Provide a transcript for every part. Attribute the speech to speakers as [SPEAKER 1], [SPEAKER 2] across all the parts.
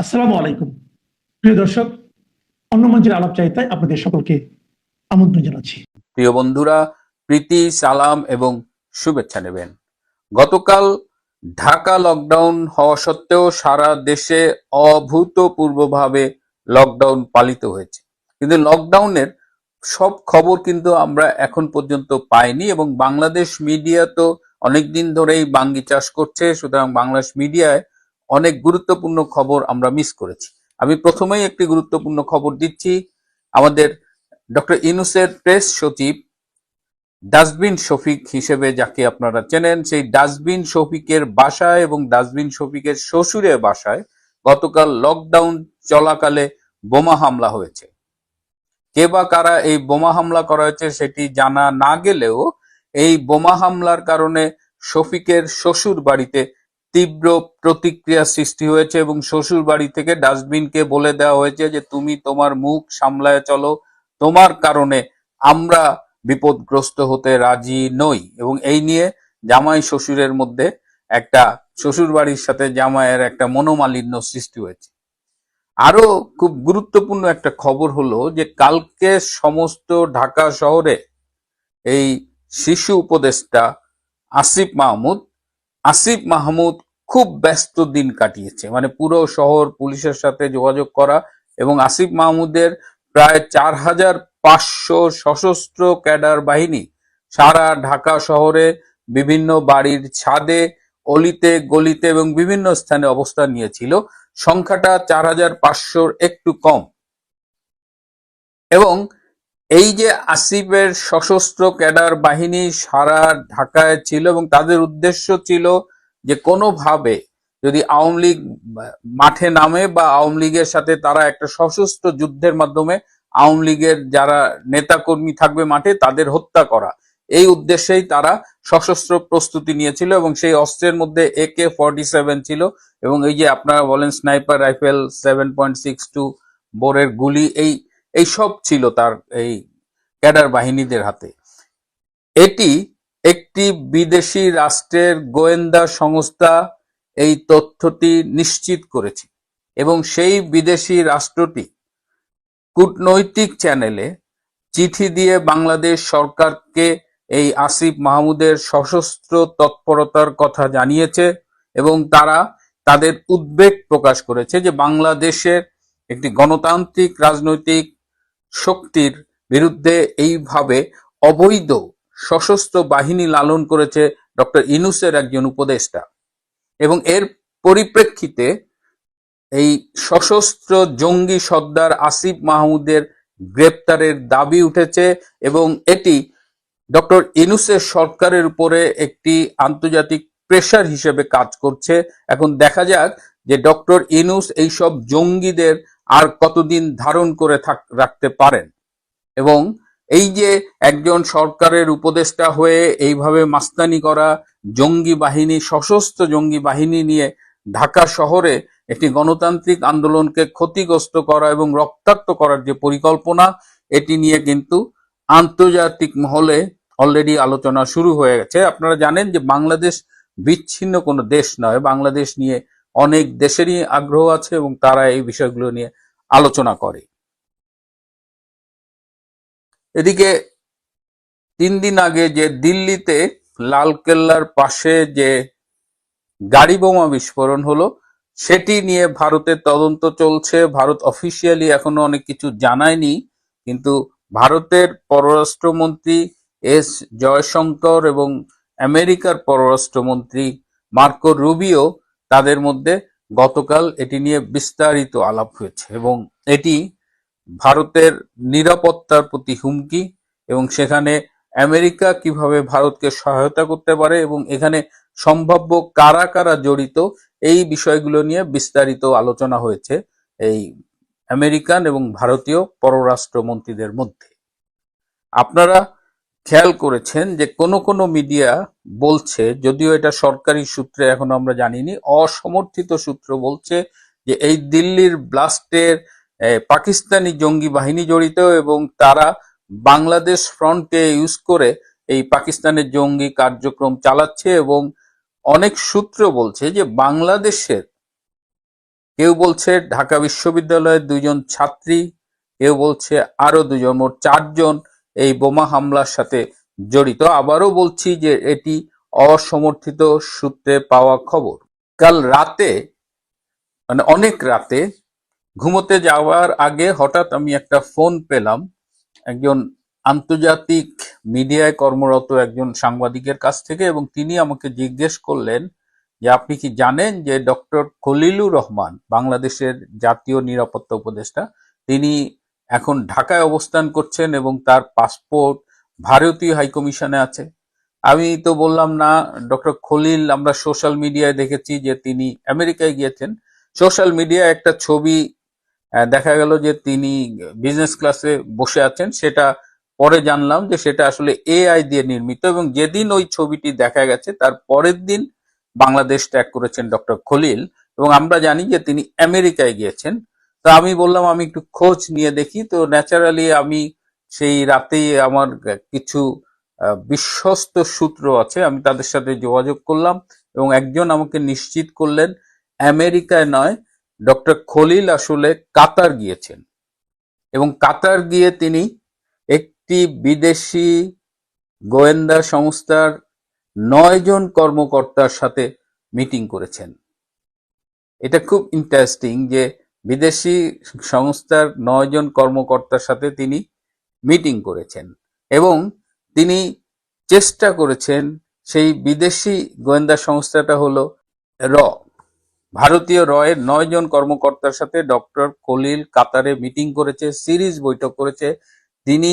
[SPEAKER 1] আসসালামু আলাইকুম। প্রিয় দর্শক, অন্য মঞ্চের আলাপ চাইতায় আপনাদের সকলকে আমন্ত্রণ জানাচ্ছি।
[SPEAKER 2] প্রিয় বন্ধুরা, প্রীতি, সালাম এবং শুভেচ্ছা নেবেন। গতকাল ঢাকা লকডাউন হওয়া সত্ত্বেও সারা দেশে অভূতপূর্বভাবে লকডাউন পালিত হয়েছে। কিন্তু লকডাউনের সব খবর কিন্তু আমরা এখন পর্যন্ত পাইনি এবং বাংলাদেশ মিডিয়া তো অনেকদিন ধরেই বাঙ্গি চাষ করছে, সুতরাং বাংলাদেশ মিডিয়ায় অনেক গুরুত্বপূর্ণ খবর আমরা মিস করেছি। আমি প্রথমেই একটি গুরুত্বপূর্ণ খবর দিচ্ছি, আমাদের ডক্টর ইনুসের প্রেস সচিব ডাস্টবিন শফিক হিসেবে যাকে আপনারা চেনেন, সেই ডাস্টবিন শফিকের বাসায় এবং ডাস্টবিন শফিকের শ্বশুরের বাসায় গতকাল লকডাউন চলাকালে বোমা হামলা হয়েছে। কে বা কারা এই বোমা হামলা করা হয়েছে সেটি জানা না গেলেও এই বোমা হামলার কারণে শফিকের শ্বশুর বাড়িতে তীব্র প্রতিক্রিয়া সৃষ্টি হয়েছে এবং শ্বশুর বাড়ি থেকে ডাস্টবিনকে বলে দেওয়া হয়েছে যে, তুমি তোমার মুখ সামলায় চলো। তোমার কারণে আমরা বিপদগ্রস্ত হতে রাজি নই। এবং এই নিয়ে জামাই শ্বশুরের মধ্যে একটা শ্বশুর বাড়ির সাথে জামাইয়ের একটা মনোমালিন্য সৃষ্টি হয়েছে। আরও খুব গুরুত্বপূর্ণ একটা খবর হলো যে, কালকে সমস্ত ঢাকা শহরে এই শিশু উপদেষ্টা আসিফ মাহমুদ আসিফ মাহমুদ খুব ব্যস্ত দিন কাটিয়েছে। মানে পুরো শহর পুলিশের সাথে যোগাযোগ করা এবং আসিফ মাহমুদের প্রায় চার হাজার পাঁচশো সশস্ত্র ক্যাডার বাহিনী সারা ঢাকা শহরে বিভিন্ন বাড়ির ছাদে, অলিতে, গলিতে এবং বিভিন্ন স্থানে অবস্থান নিয়েছিল। সংখ্যাটা চার হাজার পাঁচশোর একটু কম। এবং এই যে আসিফের সশস্ত্র ক্যাডার বাহিনী সারা ঢাকায় ছিল এবং তাদের উদ্দেশ্য ছিল যে কোনোভাবে যদি আওয়ামী লীগ মাঠে নামে বা আওয়ামী লীগের সাথে তারা একটা সশস্ত্র যুদ্ধের মাধ্যমে আওয়ামী লীগের যারা নেতাকর্মী থাকবে মাঠে তাদের হত্যা করা। এই উদ্দেশ্যেই তারা সশস্ত্র প্রস্তুতি নিয়েছিল এবং সেই অস্ত্রের মধ্যে এ কে ফর্টি সেভেন ছিল এবং এই যে আপনারা বলেন sniper rifle seven point six two বোরের গুলি, এই এই সব ছিল তার এই ক্যাডার বাহিনীদের হাতে। এটি একটি বিদেশি রাষ্ট্রের গোয়েন্দা সংস্থা এই তথ্যটি নিশ্চিত করেছে এবং সেই বিদেশি রাষ্ট্রটি কূটনৈতিক চ্যানেলে চিঠি দিয়ে বাংলাদেশ সরকারকে এই আসিফ মাহমুদের সশস্ত্র তৎপরতার কথা জানিয়েছে এবং তারা তাদের উদ্বেগ প্রকাশ করেছে যে বাংলাদেশের একটি গণতান্ত্রিক রাজনৈতিক শক্তির বিরুদ্ধে এইভাবে অবৈধ সশস্ত্র বাহিনী লালন করেছে ডক্টর ইনুসের একজন উপদেষ্টা। এবং এর পরিপ্রেক্ষিতে এই সশস্ত্র জঙ্গি সর্দার আসিফ মাহমুদের গ্রেপ্তারের দাবি উঠেছে এবং এটি ডক্টর ইনুসের সরকারের উপরে একটি আন্তর্জাতিক প্রেশার হিসেবে কাজ করছে। এখন দেখা যাক যে ডক্টর ইনুস এইসব জঙ্গিদের আর কতদিন ধারণ করে থাক, রাখতে পারেন। এবং এই যে একজন সরকারের উপদেষ্টা হয়ে এইভাবে মাস্তানি করা জঙ্গি বাহিনী, সশস্ত্র জঙ্গি বাহিনী নিয়ে ঢাকা শহরে একটি গণতান্ত্রিক আন্দোলনকে ক্ষতিগ্রস্ত করা এবং রক্তাক্ত করার যে পরিকল্পনা, এটি নিয়ে কিন্তু আন্তর্জাতিক মহলে অলরেডি আলোচনা শুরু হয়ে গেছে। আপনারা জানেন যে বাংলাদেশ বিচ্ছিন্ন কোনো দেশ নয়। বাংলাদেশ নিয়ে অনেক দেশেরই আগ্রহ আছে এবং তারা এই বিষয়গুলো নিয়ে আলোচনা করে। এদিকে তিন দিন আগে যে দিল্লিতে লালকেল্লার পাশে যে গাড়ি বোমা বিস্ফোরণ হলো, সেটি নিয়ে ভারতের তদন্ত চলছে। ভারত অফিসিয়ালি এখনও অনেক কিছু জানায়নি, কিন্তু ভারতের পররাষ্ট্রমন্ত্রী এস জয়শঙ্কর এবং আমেরিকার পররাষ্ট্রমন্ত্রী মার্কো রুবিও তাদের মধ্যে গতকাল এটি নিয়ে বিস্তারিত আলাপ হয়েছে এবং এটি ভারতের নিরাপত্তার প্রতি হুমকি এবং সেখানে আমেরিকা কীভাবে ভারতকে সহায়তা করতে পারে এবং এখানে সম্ভাব্য কারা কারা জড়িত এই বিষয়গুলো নিয়ে বিস্তারিত আলোচনা হয়েছে এই আমেরিকান এবং ভারতীয় পররাষ্ট্র মন্ত্রীদের মধ্যে। আপনারা খেয়াল করেছেন যে কোনো কোনো মিডিয়া বলছে, যদিও এটা সরকারি সূত্রে এখনও আমরা জানিনি, অসমর্থিত সূত্র বলছে যে এই দিল্লির ব্লাস্টের পাকিস্তানি জঙ্গি বাহিনী জড়িত এবং তারা বাংলাদেশ ফ্রন্টকে ইউজ করে এই পাকিস্তানের জঙ্গি কার্যক্রম চালাচ্ছে এবং অনেক সূত্র বলছে যে বাংলাদেশের, কেউ বলছে ঢাকা বিশ্ববিদ্যালয়ের দুজন ছাত্রী, কেউ বলছে আরও দুজন, মোট চারজন এই বোমা হামলার সাথে জড়িত। আবারও বলছি যে এটি অসমর্থিত সূত্রে পাওয়া খবর। কাল রাতে মানে অনেক রাতে, ঘুমোতে যাওয়ার আগে হঠাৎ আমি একটা ফোন পেলাম। একজন আন্তর্জাতিক মিডিয়ায় কর্মরত একজন সাংবাদিকের কাছ থেকে এবং তিনি আমাকে জিজ্ঞেস করলেন যে, আপনি কি জানেন যে ডক্টর খলিলুর রহমান, বাংলাদেশের জাতীয় নিরাপত্তা উপদেষ্টা, তিনি এখন ঢাকায় অবস্থান করছেন এবং তার পাসপোর্ট ভারতীয় হাইকমিশনে আছে। আমি তো বললাম, না, ডক্টর খলিল, আমরা সোশ্যাল মিডিয়ায় দেখেছি যে তিনি আমেরিকায় গিয়েছেন। সোশ্যাল মিডিয়ায় একটা ছবি দেখা গেল যে তিনি বিজনেস ক্লাসে বসে আছেন। সেটা পরে জানলাম যে সেটা আসলে এআই দিয়ে নির্মিত এবং যেদিন ওই ছবিটি দেখা গেছে, তার পরের দিন বাংলাদেশ ত্যাগ করেছেন ডক্টর খলিল। এবং আমরা জানি যে তিনি আমেরিকায় গিয়েছেন। তো আমি বললাম, আমি একটু খোঁজ নিয়ে দেখি। তো ন্যাচারালি আমি সেই রাতেই আমার কিছু বিশ্বস্ত সূত্র আছে, আমি তাদের সাথে যোগাযোগ করলাম এবং একজন আমাকে নিশ্চিত করলেন, আমেরিকায় নয়, ডক্টর খলিল আসলে কাতার গিয়েছেন। এবং কাতার গিয়ে তিনি একটি বিদেশি গোয়েন্দা সংস্থার নয় জন কর্মকর্তার সাথে মিটিং করেছেন। এটা খুব ইন্টারেস্টিং যে বিদেশি সংস্থার নয় জন কর্মকর্তার সাথে তিনি মিটিং করেছেন এবং তিনি চেষ্টা করেছেন সেই বিদেশি গোয়েন্দা সংস্থাটা হলো র। ভারতীয় রয়ের নয় জন কর্মকর্তার সাথে ডক্টর কলিল কাতারে মিটিং করেছে, সিরিজ বৈঠক করেছে। তিনি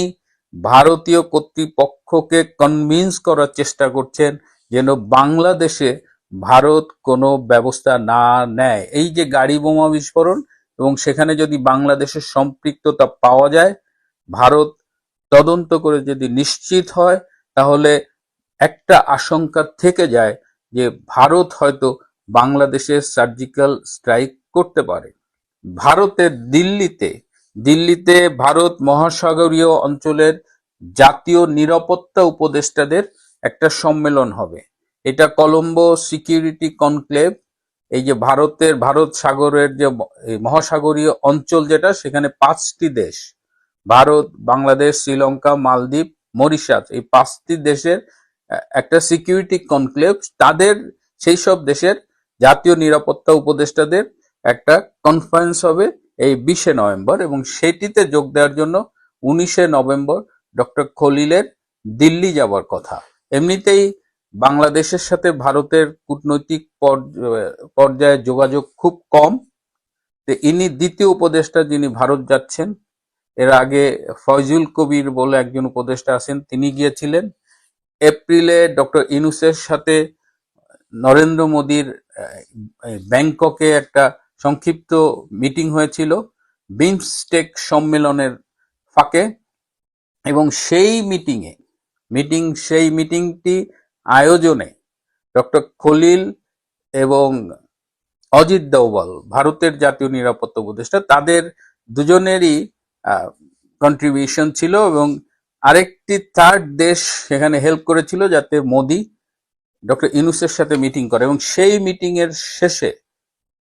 [SPEAKER 2] ভারতীয় কর্তৃপক্ষকে কনভিন্স করার চেষ্টা করছেন যেন বাংলাদেশে ভারত কোনো ব্যবস্থা না নেয়। এই যে গাড়ি বোমা বিস্ফোরণ এবং সেখানে যদি বাংলাদেশের সম্পৃক্ততা পাওয়া যায়, ভারত তদন্ত করে যদি নিশ্চিত হয়, তাহলে একটা আশঙ্কা থেকে যায় যে ভারত হয়তো বাংলাদেশে সার্জিক্যাল স্ট্রাইক করতে পারে। ভারতের দিল্লিতে দিল্লিতে ভারত মহাসাগরীয় অঞ্চলের জাতীয় নিরাপত্তা উপদেষ্টাদের একটা সম্মেলন হবে। এটা কলম্বো সিকিউরিটি কনক্লেভ এই যে ভারতের, ভারত সাগরের যে মহাসাগরীয় অঞ্চল যেটা, সেখানে পাঁচটি দেশ, ভারত, বাংলাদেশ, শ্রীলঙ্কা, মালদ্বীপ, মরিশাস, এই পাঁচটি দেশের একটা সিকিউরিটি কনক্লেভ, তাদের, সেই সব দেশের জাতীয় নিরাপত্তা উপদেষ্টাদের একটা কনফারেন্স হবে এই বিশে নভেম্বর এবং সেটিতে যোগ দেওয়ার জন্য উনিশে নভেম্বর ডক্টর খলিলের দিল্লি যাওয়ার কথা। এমনিতেই বাংলাদেশের সাথে ভারতের কূটনৈতিক পর- পর্যায়ে যোগাযোগ খুব কম। ইনি দ্বিতীয় উপদেষ্টা যিনি ভারত যাচ্ছেন, এর আগে ফয়জুল কবির বলে একজন উপদেষ্টা আছেন, তিনি গিয়েছিলেন। এপ্রিলে ডক্টর ইনুসের সাথে নরেন্দ্র মোদীর ব্যাংককে একটা সংক্ষিপ্ত মিটিং হয়েছিল বিমস্টেক সম্মেলনের ফাঁকে। এবং সেই মিটিংয়ে, মিটিং, সেই মিটিংটি আয়োজনে ডক্টর খলিল এবং অজিত দোভাল ভারতের জাতীয় নিরাপত্তা উপদেষ্টা, তাদের দুজনেরই কন্ট্রিবিউশন ছিল এবং আরেকটি থার্ড দেশ সেখানে হেল্প করেছিল যাতে মোদি ডক্টর ইনুসের সাথে মিটিং করে এবং সেই মিটিং এর শেষে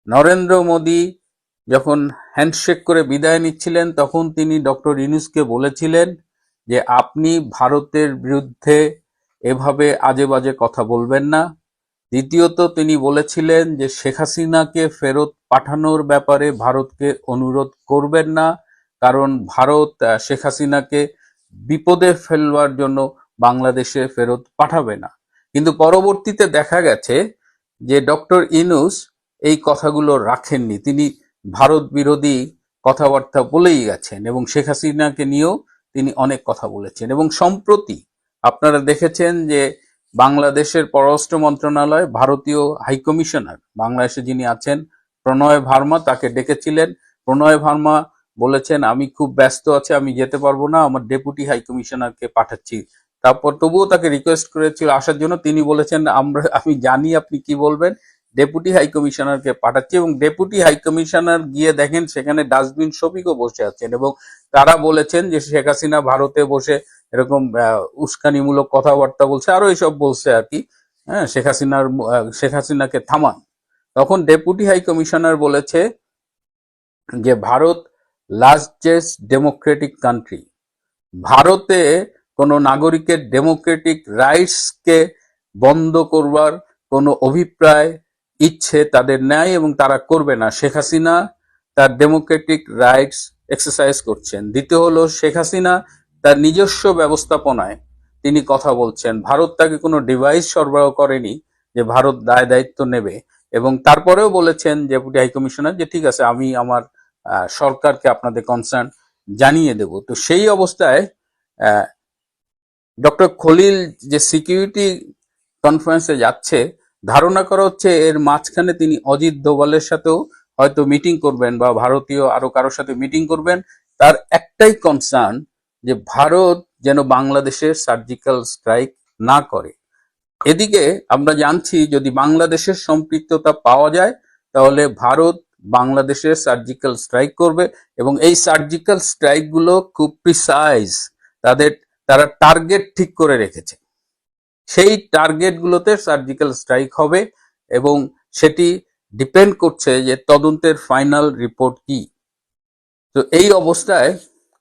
[SPEAKER 2] নরেন্দ্র মোদি যখন হ্যান্ডশেক করে বিদায় নিচ্ছিলেন, তখন তিনি ডক্টর ইনুসকে বলেছিলেন যে, আপনি ভারতের বিরুদ্ধে এভাবে আজে বাজে কথা বলবেন না। দ্বিতীয়ত, তিনি বলেছিলেন যে শেখ হাসিনাকে ফেরত পাঠানোর ব্যাপারে ভারতকে অনুরোধ করবেন না, কারণ ভারত শেখ হাসিনাকে বিপদে ফেলবার জন্য বাংলাদেশে ফেরত পাঠাবে না। কিন্তু পরবর্তীতে দেখা গেছে যে ডক্টর ইনুস এই কথাগুলো রাখেননি। তিনি ভারত বিরোধী কথাবার্তা বলেই গেছেন এবং শেখ হাসিনাকে নিয়েও তিনি অনেক কথা বলেছেন এবং সম্প্রতি আপনারা দেখেছেন যে বাংলাদেশের পররাষ্ট্র মন্ত্রণালয়, ভারতীয় হাইকমিশনার বাংলাদেশে যিনি আছেন, প্রণয় ভার্মা তাকে ডেকেছিলেন। প্রণয় ভার্মা বলেছেন, আমি খুব ব্যস্ত আছি, আমি যেতে পারব না, আমার ডেপুটি হাইকমিশনারকে পাঠাচ্ছি। তারপর তবুও তাকে রিকোয়েস্ট করেছিল, আসার জন্য তিনি বলেছেন, আমরা, আমি জানি আপনি কি বলবেন, ডেপুটি হাই কমিশনারকে পাঠাচ্ছি। এবং ডেপুটি হাই কমিশনার গিয়ে দেখেন, সেখানে ডাস্টবিন শফিকও বসে আছেন এবং তারা বলেছেন যে শেখ হাসিনা ভারতে বসে এরকম উস্কানিমূলক কথাবার্তা বলছে, আরও এইসব বলছে আর কি। হ্যাঁ শেখ হাসিনার শেখ হাসিনাকে থামান। তখন ডেপুটি হাই কমিশনার বলেছে যে, ভারত লার্জেস্ট ডেমোক্রেটিক কান্ট্রি ভারতে কোনো নাগরিকের ডেমোক্রেটিক রাইটসকে বন্ধ করবার কোনো অভিপ্রায়, ইচ্ছে তাদের নেয় এবং তারা করবে না। শেখ হাসিনা তার ডেমোক্রেটিক রাইটস এক্সারসাইজ করছেন। দ্বিতীয় হলো, শেখ হাসিনা তার নিজস্ব ব্যবস্থাপনায় তিনি কথা বলছেন, ভারত তাকে কোনো ডিভাইস সরবরাহ করেনি যে ভারত দায় দায়িত্ব নেবে। এবং তারপরেও বলেছেন ডেপুটি হাই কমিশনার যে, ঠিক আছে, আমি আমার সরকারকে আপনাদের কনসার্ন জানিয়ে দেব। তো সেই অবস্থায় ডক্টর খলিল যে সিকিউরিটি কনফারেন্সে যাচ্ছে, ধারণা করা হচ্ছে এর মাঝখানে তিনি অজিত দোভালের সাথেও হয়তো মিটিং করবেন বা ভারতীয় আরও কারোর সাথে মিটিং করবেন। তার একটাই কনসার্ন যে ভারত যেন বাংলাদেশের সার্জিক্যাল স্ট্রাইক না করে। এদিকে আমরা জানছি যদি বাংলাদেশের সম্পৃক্ততা পাওয়া যায়, তাহলে ভারত বাংলাদেশের সার্জিক্যাল স্ট্রাইক করবে এবং এই সার্জিক্যাল স্ট্রাইকগুলো খুব প্রিসাইজ তাদের, তারা টার্গেট ঠিক করে রেখেছে। সেই টার্গেট গুলোতে সার্জিক্যাল স্ট্রাইক হবে এবং সেটি ডিপেন্ড করছে যে তদন্তের ফাইনাল রিপোর্ট কি। তো এই অবস্থায়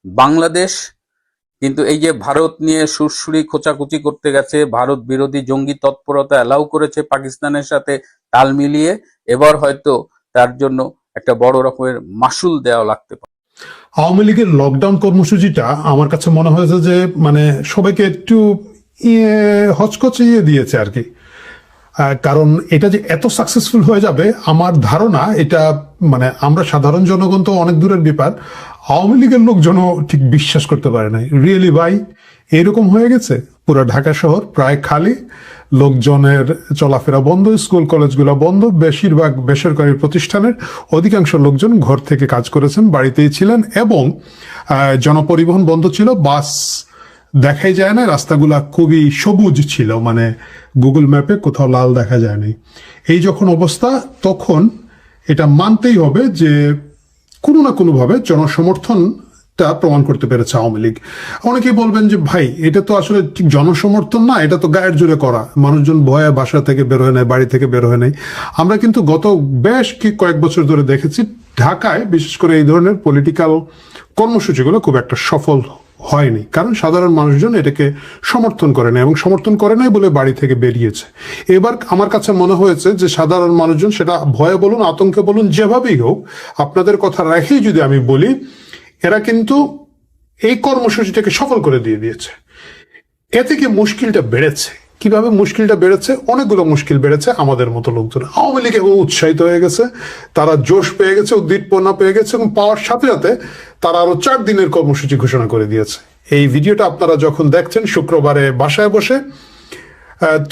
[SPEAKER 2] বাংলাদেশ কিন্তু এই যে ভারত নিয়ে সুরসুরি খোঁচাখুচি করতে গেছে, ভারত বিরোধী জঙ্গি তৎপরতা অ্যালাউ করেছে পাকিস্তানের সাথে তাল মিলিয়ে, এবার হয়তো তার জন্য একটা বড় রকমের মাসুল দেওয়া লাগতে পারে।
[SPEAKER 3] আওয়ামী লীগের লকডাউন কর্মসূচিটা আমার কাছে মনে হয়েছে যে মানে সবাইকে একটু ইয়ে হচকচিয়ে দিয়েছে আর কি। কারণ এটা যে এত সাকসেসফুল হয়ে যাবে, আমার ধারণা এটা মানে আমরা সাধারণ জনগণ তো অনেক দূরের ব্যাপার আওয়ামী লীগের লোকজনও ঠিক বিশ্বাস করতে পারে নাই। রিয়েলি ভাই? এরকম হয়ে গেছে? পুরো ঢাকা শহর প্রায় খালি। লোকজনের চলাফেরা বন্ধ, স্কুল, কলেজগুলো বন্ধ, বেশিরভাগ বেসরকারি প্রতিষ্ঠানের অধিকাংশ লোকজন ঘর থেকে কাজ করেছেন, বাড়িতেই ছিলেন এবং জনপরিবহন বন্ধ ছিল, বাস দেখাই যায় না, রাস্তাগুলা খুবই সবুজ ছিল মানে গুগল ম্যাপে কোথাও লাল দেখা যায়নি। এই যখন অবস্থা, তখন এটা মানতেই হবে যে কোনো না কোনোভাবে জনসমর্থন তা প্রমাণ করতে পেরেছে আওয়ামী লীগ। অনেকেই বলবেন যে, ভাই, এটা তো আসলে ঠিক জনসমর্থন না, এটা তো গায়ের জোরে করা। মানুষজন ভয়ে বাসা থেকে বের হয়ে নেয় বাড়ি থেকে বের হয়ে নেয় আমরা কিন্তু গত বেশ কি কয়েক বছর ধরে দেখেছি, ঢাকায় বিশেষ করে এই ধরনের পলিটিক্যাল কর্মসূচিগুলো খুব একটা সফল হয়নি। কারণ সাধারণ মানুষজন এটাকে সমর্থন করে না এবং সমর্থন করে নাই বলে বাড়ি থেকে বেরিয়েছে। এবার আমার কাছে মনে হয়েছে যে সাধারণ মানুষজন সেটা ভয়ে বলুন, আতঙ্কে বলুন, যেভাবেই হোক, আপনাদের কথা রেখেই যদি আমি বলি, এরা কিন্তু এই কর্মসূচিটাকে সফল করে দিয়ে দিয়েছে। এ থেকে মুশকিলটা বেড়েছে? কীভাবে মুশকিলটা বেড়েছে? অনেকগুলো মুশকিল বেড়েছে আমাদের মতো লোকজন। আওয়ামী লীগ এখন উৎসাহিত হয়ে গেছে, তারা জোশ পেয়ে গেছে উদ্দীপনা পেয়ে গেছে এবং পাওয়ার সাথে সাথে তারা আরও চার দিনের কর্মসূচি ঘোষণা করে দিয়েছে। এই ভিডিওটা আপনারা যখন দেখছেন শুক্রবারে বাসায় বসে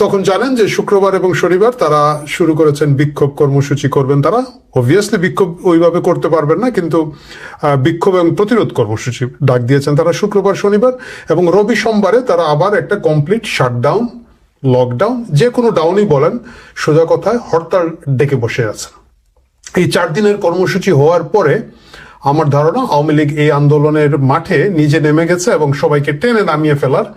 [SPEAKER 3] তখন জানেন যে শুক্রবার এবং শনিবার তারা শুরু করেছেন বিক্ষোভ কর্মসূচি করবেন তারা। অবভিয়াসলি বিক্ষোভ ওইভাবে করতে পারবেন না, কিন্তু বিক্ষোভ এবং প্রতিরোধ কর্মসূচি ডাক দিয়েছেন তারা শুক্রবার, শনিবার এবং রবি সোমবারে তারা আবার একটা কমপ্লিট শাটডাউন লকডাউন যে কোনো ডাউনই বলেন, সোজা কথায় হরতাল ডেকে বসে আছেন। এই চার দিনের কর্মসূচি হওয়ার পরে আমার ধারণা আওয়ামী লীগ এই আন্দোলনের মাঠে নিজে নেমে গেছে এবং সবাইকে টেনে নামিয়ে ফেলার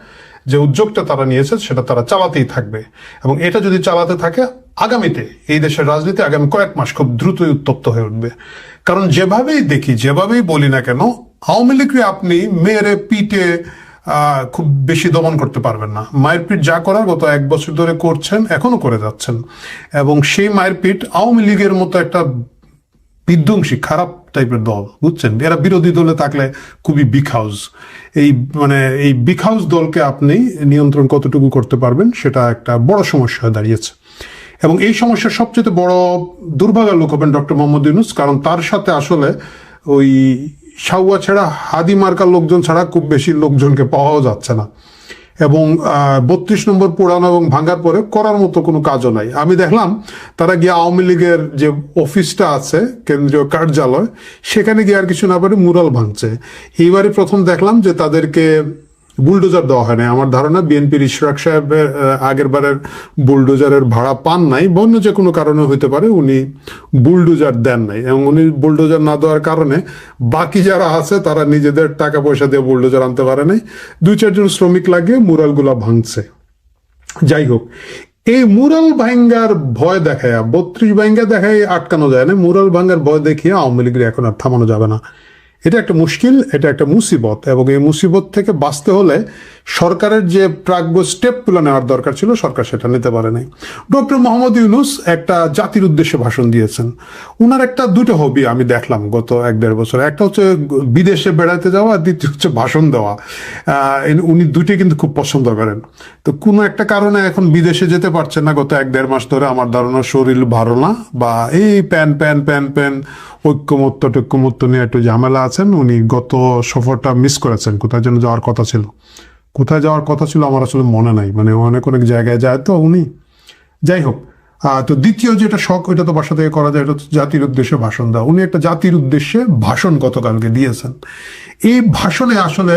[SPEAKER 3] যে উদ্যোগটা তারা নিয়েছে, সেটা তারা চালাতেই থাকবে। এবং এটা যদি চালাতে থাকে, আগামীতে এই দেশের রাজনীতি আগামী কয়েক মাস খুব দ্রুতই উত্তপ্ত হয়ে উঠবে। কারণ যেভাবেই দেখি, যেভাবেই বলি না কেন, আওয়ামী লীগকে আপনি মেয়েরে পিটে খুব বেশি দমন করতে পারবেন না। মায়ের পিঠ যা করার গত এক বছর ধরে করছেন এখনও করে যাচ্ছেন। এবং সেই মায়ের পিঠ আওয়ামী লীগের মতো একটা বিধ্বংসী, খারাপ টাইপের দল, বুঝছেন? এরা বিরোধী দলে থাকলে খুবই বিগ হাউস এই মানে এই বিগ হাউস দলকে আপনি নিয়ন্ত্রণ কতটুকু করতে পারবেন, সেটা একটা বড় সমস্যা হয়ে দাঁড়িয়েছে। এবং এই সমস্যার সবচেয়ে বড় দুর্ভাগ্যের লোক হবেন ডক্টর মোহাম্মদ ইউনুস, কারণ তার সাথে আসলে ওই সাউয়া ছাড়া হাদি মার্কার লোকজন ছাড়া খুব বেশি লোকজনকে পাওয়াও যাচ্ছে না। এবং বত্রিশ নম্বর পোড়ানো এবং ভাঙার পরে করার মতো কোনো কাজও নাই। আমি দেখলাম, তারা গিয়ে আওয়ামী লীগের যে অফিসটা আছে, কেন্দ্রীয় কার্যালয়, সেখানে গিয়ে আর কিছু না পারে মুরাল ভাঙছে। এইবারে প্রথম দেখলাম যে তাদেরকে বুলডোজার দেওয়া হয় নাই আমার ধারণা বিএনপির ইশরাক সাহেবের আগের বারের বুলডোজারের ভাড়া পান নাই বন্য যে কোনো কারণে হইতে পারে উনি বুলডোজার দেন নাই এবং উনি বুলডোজার না দেওয়ার কারণে বাকি যারা আছে তারা নিজেদের টাকা পয়সা দিয়ে বুলডোজার আনতে পারে নাই। দুই চারজন শ্রমিক লাগিয়ে মুরালগুলা ভাঙছে। যাই হোক, এই মুরাল ভাঙ্গার ভয় দেখায়, বত্রিশ ভাঙ্গা দেখায় আটকানো যায় না। মুরাল ভাঙ্গার ভয় দেখিয়ে আওয়ামী লীগের এখন আর থামানো যাবে না। এটা একটা মুশকিল এটা একটা মুসিবত এবং এই মুসিবত থেকে বাঁচতে হলে সরকারের যে প্রাজ্ঞ স্টেপগুলো নেওয়ার দরকার ছিল, সরকার সেটা নিতে পারে নাই। ডক্টর মোহাম্মদ ইউনুস একটা জাতির উদ্দেশ্যে ভাষণ দিয়েছেন। উনার একটা দুটো হবি আমি দেখলাম গত এক দেড় বছর। একটা হচ্ছে বিদেশে বেড়াতে যাওয়া, আর দ্বিতীয় হচ্ছে ভাষণ দেওয়া। উনি দুটি কিন্তু খুব পছন্দ করেন। তো কোনো একটা কারণে এখন বিদেশে যেতে পারছেন না। গত এক দেড় মাস ধরে আমার ধারণা শরীর ভালো না, বা এই প্যান প্যান প্যান প্যান ঐক্যমত্য, টৈক্যমত্য নিয়ে একটু ঝামেলা আছেন। উনি গত সফরটা মিস করেছেন। কোথায় যেন যাওয়ার কথা ছিল। কোথায় যাওয়ার কথা ছিল আমার আসলে মনে নাই। মানে অনেক অনেক জায়গায় যায় তো উনি। যাই হোক তো দ্বিতীয় যেটা শখ, ওইটা তো বাসা থেকে করা যায়, এটা জাতির উদ্দেশ্যে ভাষণ দেওয়া। উনি একটা জাতির উদ্দেশ্যে ভাষণ গতকালকে দিয়েছেন। এই ভাষণে আসলে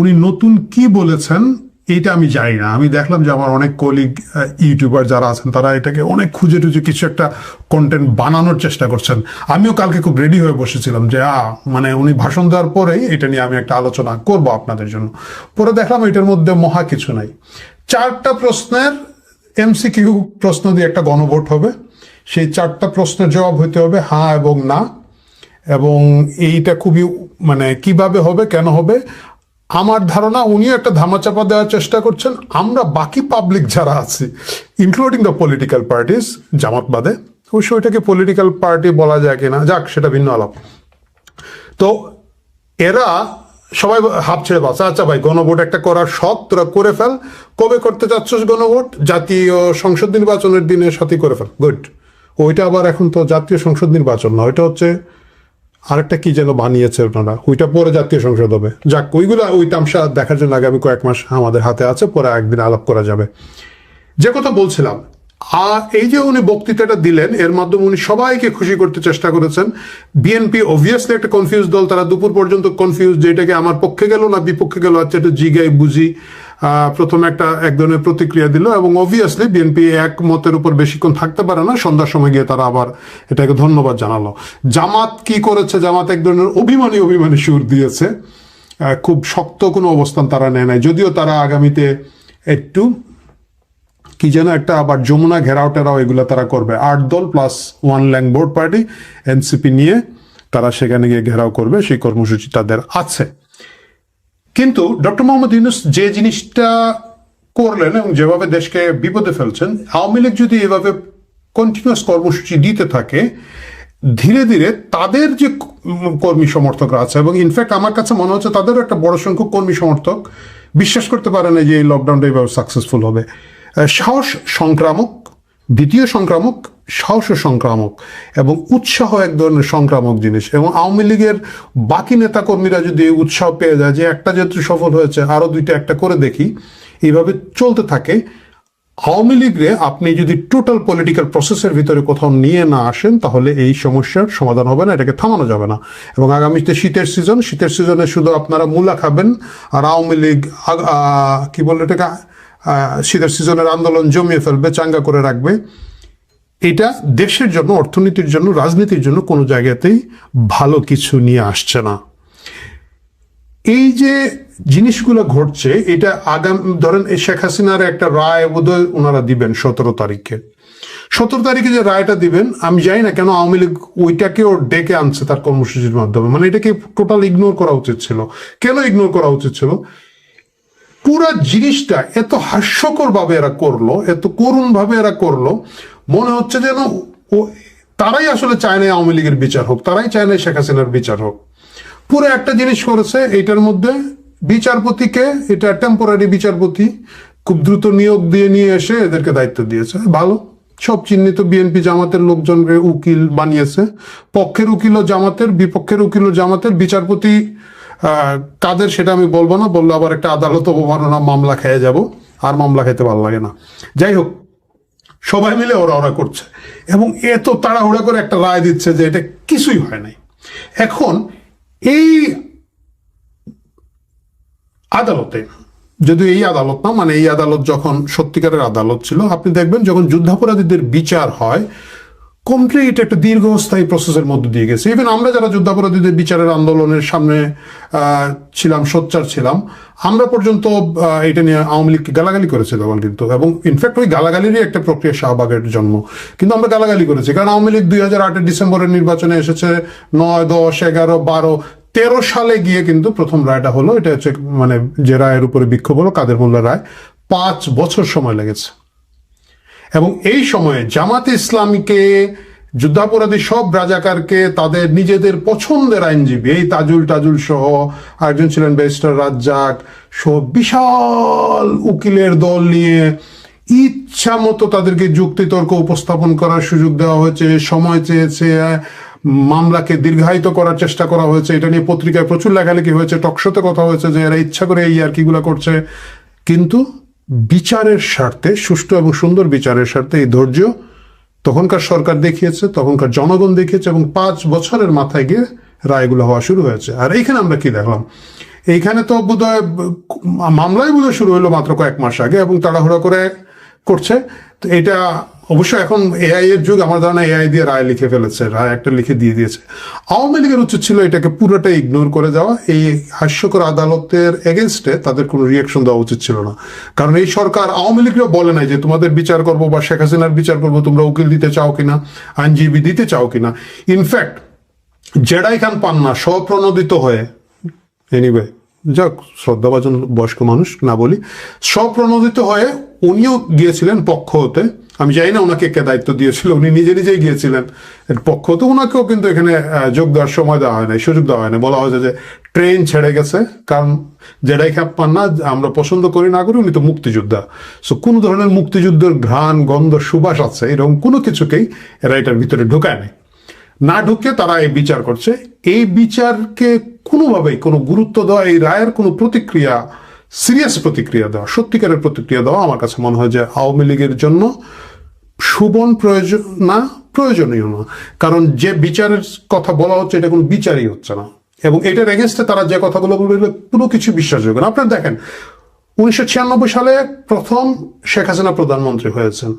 [SPEAKER 3] উনি নতুন কি বলেছেন এইটা আমি জানি না। আমি দেখলাম যে আমার অনেক কলিগ ইউটিউবার যারা আছেন, তারা এটাকে অনেক খুঁজে টুজে কিছু একটা কন্টেন্ট বানানোর চেষ্টা করছেন। আমিও কালকে খুব রেডি হয়ে বসেছিলাম যে আ মানে উনি ভাষণ দেওয়ার পরেই এটা নিয়ে আমি একটা আলোচনা করব আপনাদের জন্য। পরে দেখলাম এটার মধ্যে মহা কিছু নাই। চারটা প্রশ্নের এমসি এমসিকিউ প্রশ্ন দিয়ে একটা গণভোট হবে। সেই চারটা প্রশ্নের জবাব হইতে হবে হ্যাঁ এবং না। এবং এইটা খুবই মানে কীভাবে হবে, কেন হবে আমার ধারণা উনিও একটা ধামাচাপা দেওয়ার চেষ্টা করছেন। আমরা বাকি পাবলিক যারা আছি including the political parties Jamaat বাদে অবশ্য ওইটাকে পলিটিক্যাল পার্টি বলা যায় কিনা, যাক, সেটা ভিন্ন আলাপ। তো এরা সবাই হাত ছেড়ে বাসা আচ্ছা ভাই, গণভোট একটা করার শখ, তোরা করে ফেল। কবে করতে চাচ্ছিস গণভোট? জাতীয় সংসদ নির্বাচনের দিনের সাথে করে ফেল। গুড ওইটা আবার এখন তো জাতীয় সংসদ নির্বাচন না, ওইটা হচ্ছে আরেকটা কি যেন বানিয়েছে ওনারা ওইটা পরে জাতীয় সংসদ হবে। যাক, ওইগুলো, ওই তামসা দেখার জন্য আগামী কয়েক মাস আমাদের হাতে আছে, পরে একদিন আলাপ করা যাবে। যে কথা বলছিলাম আর এই যে উনি বক্তৃতাটা দিলেন, এর মাধ্যমে উনি সবাইকে খুশি করতে চেষ্টা করেছেন। বিএনপি অবভিয়াসলি একটা কনফিউজ দল, তারা দুপুর পর্যন্ত কনফিউজ যেটাকে আমার পক্ষে গেল না, বিপক্ষে গেল আচ্ছা একটু জিগাই, বুঝি। প্রথমে একটা এক ধরনের প্রতিক্রিয়া দিল এবং অবভিয়াসলি বিএনপি এক মতের উপর বেশিক্ষণ থাকতে পারে না। সন্ধ্যার সময় গিয়ে তারা আবার এটাকে ধন্যবাদ জানালো। জামাত কি করেছে? জামাত এক ধরনের অভিমানী অভিমানী সুর দিয়েছে। খুব শক্ত কোনো অবস্থান তারা নেয় নাই। যদিও তারা আগামীতে একটু কি যেন একটা আবার যমুনা ঘেরাও টেরাও এগুলো তারা করবে। আট দল প্লাস ওয়ান ল্যাং বোর্ড পার্টি এনসিপি নিয়ে তারা সেখানে গিয়ে ঘেরাও করবে। সেই কর্মসূচি তাদের আছে। কিন্তু ডক্টর মোহাম্মদ ইউনুস যে জিনিসটা করলেন এবং যেভাবে দেশকে বিপদে ফেলছেন, আওয়ামী লীগ যদি এভাবে কন্টিনিউয়াস কর্মসূচি দিতে থাকে, ধীরে ধীরে তাদের যে কর্মী সমর্থকরা আছে, এবং ইনফ্যাক্ট আমার কাছে মনে হচ্ছে তাদেরও একটা বড় সংখ্যক কর্মী সমর্থক বিশ্বাস করতে পারে না যে এই লকডাউনটা এইভাবে সাকসেসফুল হবে। সাহস সংক্রামক, দ্বিতীয় সংক্রামক সাহস সংক্রামক এবং উৎসাহ এক ধরনের সংক্রামক জিনিস এবং আওয়ামী লীগের বাকি নেতাকর্মীরা যদি উৎসাহ পেয়ে যায় যে একটা যেহেতু সফল হয়েছে, আরও দুইটা একটা করে দেখি, এইভাবে চলতে থাকে। আওয়ামী লীগরে আপনি যদি টোটাল পলিটিক্যাল প্রসেসের ভিতরে কোথাও নিয়ে না আসেন, তাহলে এই সমস্যার সমাধান হবে না, এটাকে থামানো যাবে না। এবং আগামীতে শীতের সিজন শীতের সিজনে শুধু আপনারা মূলা খাবেন আর আওয়ামী লীগ কি বলে এটাকে শীতের সিজনের আন্দোলন জমিয়ে ফেলবে, চাঙ্গা করে রাখবে। এটা দেশের জন্য, অর্থনীতির জন্য, রাজনীতির জন্য কোনো জায়গাতেই ভালো কিছু নিয়ে আসছে না। এই যে জিনিসগুলো ঘটছে, এটা আগাম, ধরেন শেখ হাসিনার একটা রায় বোধহয় ওনারা দিবেন সতেরো তারিখে। সতেরো তারিখে যে রায়টা দিবেন, আমি জানি না কেন আওয়ামী লীগ ওইটাকেও ডেকে আনছে তার কর্মসূচির মাধ্যমে। মানে এটাকে টোটাল ইগনোর করা উচিত ছিল। কেন ইগনোর করা উচিত ছিল? পুরা জিনিসটা এত হাস্যকর ভাবে এরা করল, এত করুণ ভাবে এরা করল মনে হচ্ছে যেন ও, তারাই আসলে চায় না আওয়ামী লীগের বিচার হোক, তারাই চায় না শেখ হাসিনার বিচার হোক। পুরো একটা জিনিস করেছে এইটার মধ্যে বিচারপতিকে, এটা টেম্পোরারি বিচারপতি খুব দ্রুত নিয়োগ দিয়ে নিয়ে এসে এদেরকে দায়িত্ব দিয়েছে। ভালো। সব চিহ্নিত বিএনপি জামাতের লোকজনকে উকিল বানিয়েছে। পক্ষের উকিল ও জামাতের, বিপক্ষের উকিল ও জামাতের। বিচারপতি কাদের সেটা আমি বলব না, বললে আবার একটা আদালত অবমাননা মামলা খেয়ে যাব। আর মামলা খেতে ভালো লাগে না। যাই হোক সবাই মিলে ওরা ওরা করছে। এবং এত তাড়াহুড়া করে একটা রায় দিচ্ছে যে এটা কিছুই হয় নাই। এখন এই আদালতে যদি এই আদালত না মানে এই আদালত যখন সত্যিকারের আদালত ছিল, আপনি দেখবেন যখন যুদ্ধাপরাধীদের বিচার হয় কমপ্লিট একটা দীর্ঘস্থায়ী প্রসেসের মধ্যে দিয়ে গেছে। ইভেন আমরা যারা যুদ্ধাপরাধীদের বিচারের আন্দোলনের সামনে ছিলাম, সোচ্চার ছিলাম, আমরা পর্যন্ত এটা নিয়ে আওয়ামী লীগকে গালাগালি করেছে তখন কিন্তু। এবং ইনফ্যাক্ট ওই গালাগালিরই একটা প্রক্রিয়া শাহবাগের জন্ম। কিন্তু আমরা গালাগালি করেছি। কারণ আওয়ামী লীগ দুই হাজার আটের ডিসেম্বরের নির্বাচনে এসেছে, নয়, দশ, এগারো, বারো, তেরো সালে গিয়ে কিন্তু প্রথম রায়টা হলো। এটা হচ্ছে মানে যে রায়ের উপরে বিক্ষোভ হলো কাদের মোল্লা রায়। পাঁচ বছর সময় লেগেছে। এবং এই সময়ে জামাতে ইসলামীকে, যুদ্ধাপরাধী সব রাজাকারকে তাদের নিজেদের পছন্দের আইনজীবী, এই তাজুল টাজুল সহ আরেকজন ছিলেন ব্যারিস্টার রাজ্জাক সব বিশাল উকিলের দল নিয়ে ইচ্ছা মতো তাদেরকে যুক্তিতর্ক উপস্থাপন করার সুযোগ দেওয়া হয়েছে, সময় চেয়েছে, মামলাকে দীর্ঘায়িত করার চেষ্টা করা হয়েছে, এটা নিয়ে পত্রিকায় প্রচুর লেখালেখি হয়েছে, টকশোতে কথা হয়েছে যে এরা ইচ্ছা করে এই আর কিগুলো করছে। কিন্তু বিচারের স্বার্থে, সুষ্ঠু এবং সুন্দর বিচারের স্বার্থে এই ধৈর্য তখনকার সরকার দেখিয়েছে, তখনকার জনগণ দেখিয়েছে এবং পাঁচ বছরের মাথায় গিয়ে রায়গুলো হওয়া শুরু হয়েছে। আর এইখানে আমরা কি দেখলাম? এইখানে তো বোধহয় মামলাই বোধহয় শুরু হলো মাত্র কয়েক মাস আগে এবং তাড়াহুড়া করে করছে। তো এটা অবশ্য এখন এআই এর যুগ, আমার ধারণা এআই দিয়ে রায় লিখে ফেলেছে, রায় একটা লিখে দিয়ে দিয়েছে। আওয়ামী লীগের উচিত ছিল এটাকে পুরোটাই ইগনোর করে যাওয়া। এই হাস্যকর আদালতের এগেনস্টে তাদের কোনো রিয়াকশন দেওয়া উচিত ছিল না। কারণ এই সরকার আওয়ামী লীগরা বলে নাই যে, তোমাদের বিচার করব বা শেখ হাসিনার বিচার করব, তোমরা উকিল দিতে চাও কিনা, আইনজীবী দিতে চাও কিনা। ইনফ্যাক্ট জেডাই খান পান্না স্বপ্রণোদিত হয়ে। এনিওয়ে যাক, শ্রদ্ধাভাজন বয়স্ক মানুষ, না বলি। স্বপ্রণোদিত হয়ে উনিও গিয়েছিলেন পক্ষ হতে আমি জানি না ওনাকে কে দায়িত্ব দিয়েছিল, উনি নিজে নিজেই গিয়েছিলেন। পক্ষ হতে ওনাকেও কিন্তু এখানে যোগ দেওয়ার সময় দেওয়া হয় নাই, সুযোগ দেওয়া হয় না বলা হয়েছে যে ট্রেন ছেড়ে গেছে, কারণ যেটাই খ্যাপ পান না, আমরা পছন্দ করি না করি, উনি তো মুক্তিযোদ্ধা। সো কোনো ধরনের মুক্তিযুদ্ধের ঘ্রাণ, গন্ধ, সুবাস আছে, এরকম কোনো কিছুকেই এরা এটার ভিতরে ঢুকায় নাই। না ঢুকে তারা এই বিচার করছে। এই বিচারকে কোনোভাবেই কোনো গুরুত্ব দেওয়া, এই রায়ের কোনো প্রতিক্রিয়া, সিরিয়াস প্রতিক্রিয়া দেওয়া, সত্যিকারের প্রতিক্রিয়া দেওয়া আমার কাছে মনে হয় যে আওয়ামী লীগের জন্য সুবন প্রয়োজন না, প্রয়োজনীয় না। কারণ যে বিচারের কথা বলা হচ্ছে, এটা কোনো বিচারই হচ্ছে না। এবং এটার এগেনস্টে তারা যে কথাগুলো বলবে কোনো কিছু বিশ্বাসযোগ্য না। আপনারা দেখেন, উনিশশো ছিয়ানব্বই সালে প্রথম শেখ হাসিনা প্রধানমন্ত্রী হয়েছেন।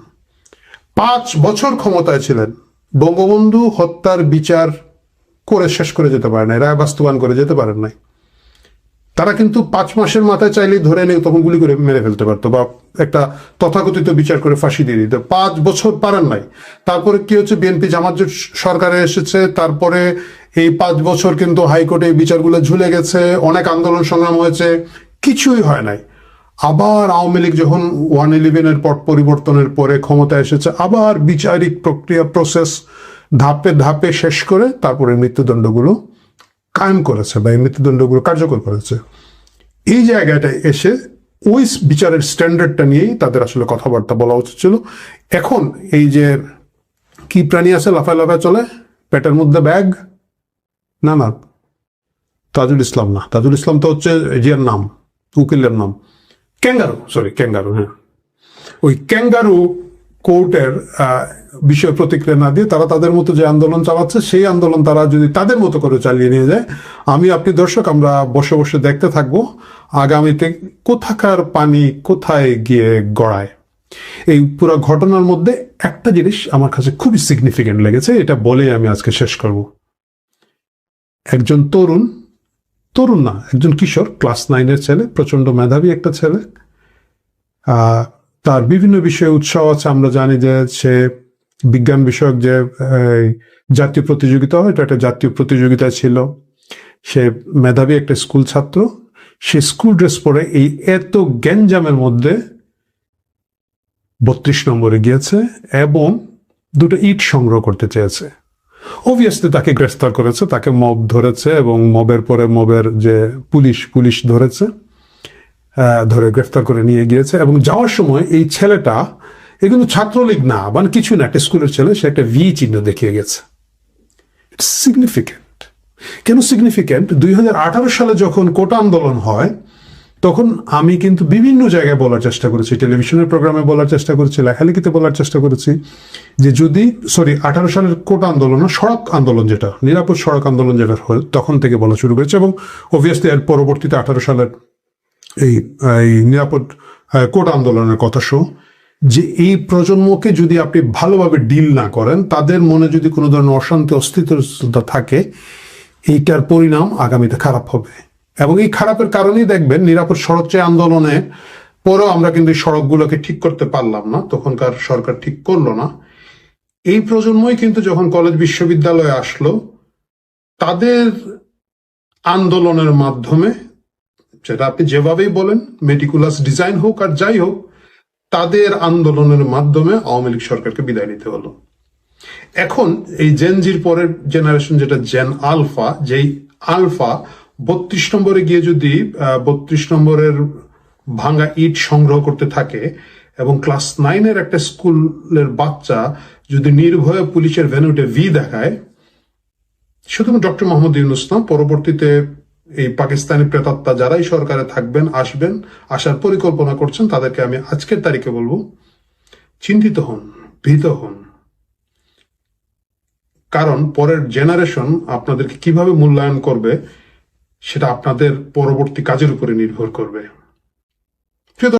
[SPEAKER 3] পাঁচ বছর ক্ষমতায় ছিলেন। বঙ্গবন্ধু হত্যার বিচার করে শেষ করে যেতে পারে নাই, রায় বাস্তবায়ন করে যেতে পারেন নাই। তারা কিন্তু পাঁচ মাসের মাথায় চাইলে ধরে নিয়ে তখন গুলি করে মেরে ফেলতে পারতো বা একটা তথাকথিত বিচার করে ফাঁসি দিয়ে দিত। পাঁচ বছর পারেন নাই। তারপরে কি হচ্ছে? বিএনপি জামাত সরকারে এসেছে, তারপরে এই পাঁচ বছর কিন্তু হাইকোর্টে এই বিচারগুলো ঝুলে গেছে, অনেক আন্দোলন সংগ্রাম হয়েছে, কিছুই হয় নাই। আবার আওয়ামী লীগ যখন ওয়ান ইলেভেনের পট পরিবর্তনের পরে ক্ষমতা এসেছে, আবার বিচারিক প্রক্রিয়া, প্রসেস ধাপে ধাপে শেষ করে তারপরে মৃত্যুদণ্ডগুলো কায়েম করেছে বা এই মৃত্যুদণ্ডগুলো কার্যকর করেছে। এই জায়গাটায় এসে ওই বিচারের স্ট্যান্ডার্ডটা নিয়েই তাদের আসলে কথাবার্তা বলা উচিত ছিল। এখন এই যে কি প্রাণী আছে, লাফায় লাফায় চলে, পেটের মধ্যে ব্যাগ? না না, তাজুল ইসলাম না। তাজুল ইসলাম তো হচ্ছে জিয়ার নাম, উকিলের নাম। ক্যাঙ্গারু সরি ক্যাঙ্গারু হ্যাঁ। ওই ক্যাঙ্গারু কোর্টের বিষয় প্রতিক্রিয়া না দিয়ে তারা তাদের মতো যে আন্দোলন চালাচ্ছে, সেই আন্দোলন তারা যদি তাদের মতো করে চালিয়ে নিয়ে যায়, আমি, আপনি দর্শক, আমরা বসে বসে দেখতে থাকব আগামীতে কোথাকার পানি কোথায় গিয়ে গড়ায়। এই পুরো ঘটনার মধ্যে একটা জিনিস আমার কাছে খুবই সিগনিফিকেন্ট লেগেছে, এটা বলে আমি আজকে শেষ করব। একজন তরুণ তরুণ না, একজন কিশোর, ক্লাস নাইনের ছেলে প্রচণ্ড মেধাবী একটা ছেলে তার বিভিন্ন বিষয়ে উৎসাহ আছে। আমরা জানি যে সে বিজ্ঞান বিষয়ক যে জাতীয় প্রতিযোগিতা হয়, এটা একটা জাতীয় প্রতিযোগিতা ছিল। সে মেধাবী একটা স্কুল ছাত্র, সে স্কুল ড্রেস পরে এই এত গ্যাঞ্জামের মধ্যে বত্রিশ নম্বরে গিয়েছে এবং দুটো ইট সংগ্রহ করতে চেয়েছে। অবভিয়াসলি তাকে গ্রেফতার করেছে, তাকে মব ধরেছে এবং মবের পরে মবের যে পুলিশ পুলিশ ধরেছে। ধরে গ্রেফতার করে নিয়ে গিয়েছে এবং যাওয়ার সময় এই ছেলেটা, এ কিন্তু ছাত্রলীগ না মানে কিছু না, একটা স্কুলের ছেলে, সে একটা ভি চিহ্ন দেখিয়ে গেছে। সিগনিফিক্যান্ট কেন সিগনিফিক্যান্ট দুই সালে যখন কোটা আন্দোলন হয়, তখন আমি কিন্তু বিভিন্ন জায়গায় বলার চেষ্টা করেছি, টেলিভিশনের প্রোগ্রামে বলার চেষ্টা করেছি, লেখালেখিতে বলার চেষ্টা করেছি, যে যদি সরি আঠারো সালের কোটা আন্দোলন, সড়ক আন্দোলন যেটা, নিরাপদ সড়ক আন্দোলন যেটা তখন থেকে বলা শুরু করেছে এবং অবভিয়াসলি এর পরবর্তীতে আঠারো সালের এই নিরাপদ কোট আন্দোলনের কথা শো, যে এই প্রজন্মকে যদি আপনি ভালোভাবে ডিল না করেন, তাদের মনে যদি কোনো ধরনের অশান্তি অস্থিরতা থাকে, এইটার পরিণাম আগামীতে খারাপ হবে। এবং এই খারাপের কারণেই দেখবেন নিরাপদ সড়ক চাই আন্দোলনে পরেও আমরা কিন্তু এই সড়কগুলোকে ঠিক করতে পারলাম না, তখনকার সরকার ঠিক করল না। এই প্রজন্মই কিন্তু যখন কলেজ বিশ্ববিদ্যালয়ে আসলো, তাদের আন্দোলনের মাধ্যমে সেটা আপনি যেভাবেই বলেন মেটিকুলাস ডিজাইন হোক আর যাই হোক, তাদের আন্দোলনের মাধ্যমে আওয়ামী লীগ সরকারকে বিদায় নিতে হলো। এখন এই জেনজির পরের জেনারেশন যেটা জেন আলফা যেই আলফা বত্রিশ নম্বরে গিয়ে যদি বত্রিশ নম্বরের ভাঙা ইট সংগ্রহ করতে থাকে এবং ক্লাস নাইনের একটা স্কুলের বাচ্চা যদি নির্ভয়ে পুলিশের ভেনুটে ভি দেখায়, শুধুমাত্র ডক্টর মোহাম্মদ ইউনুস না, পরবর্তীতে এই পাকিস্তানি প্রেতাত্মা যারাই সরকারে থাকবেন, আসবেন, আসার পরিকল্পনা করছেন, তাদেরকে আমি আজকের তারিখে বলব, চিন্তিত হন, ভীত হন। কারণ পরের জেনারেশন আপনাদেরকে কীভাবে মূল্যায়ন করবে, সেটা আপনাদের পরবর্তী কাজের উপরে নির্ভর করবে।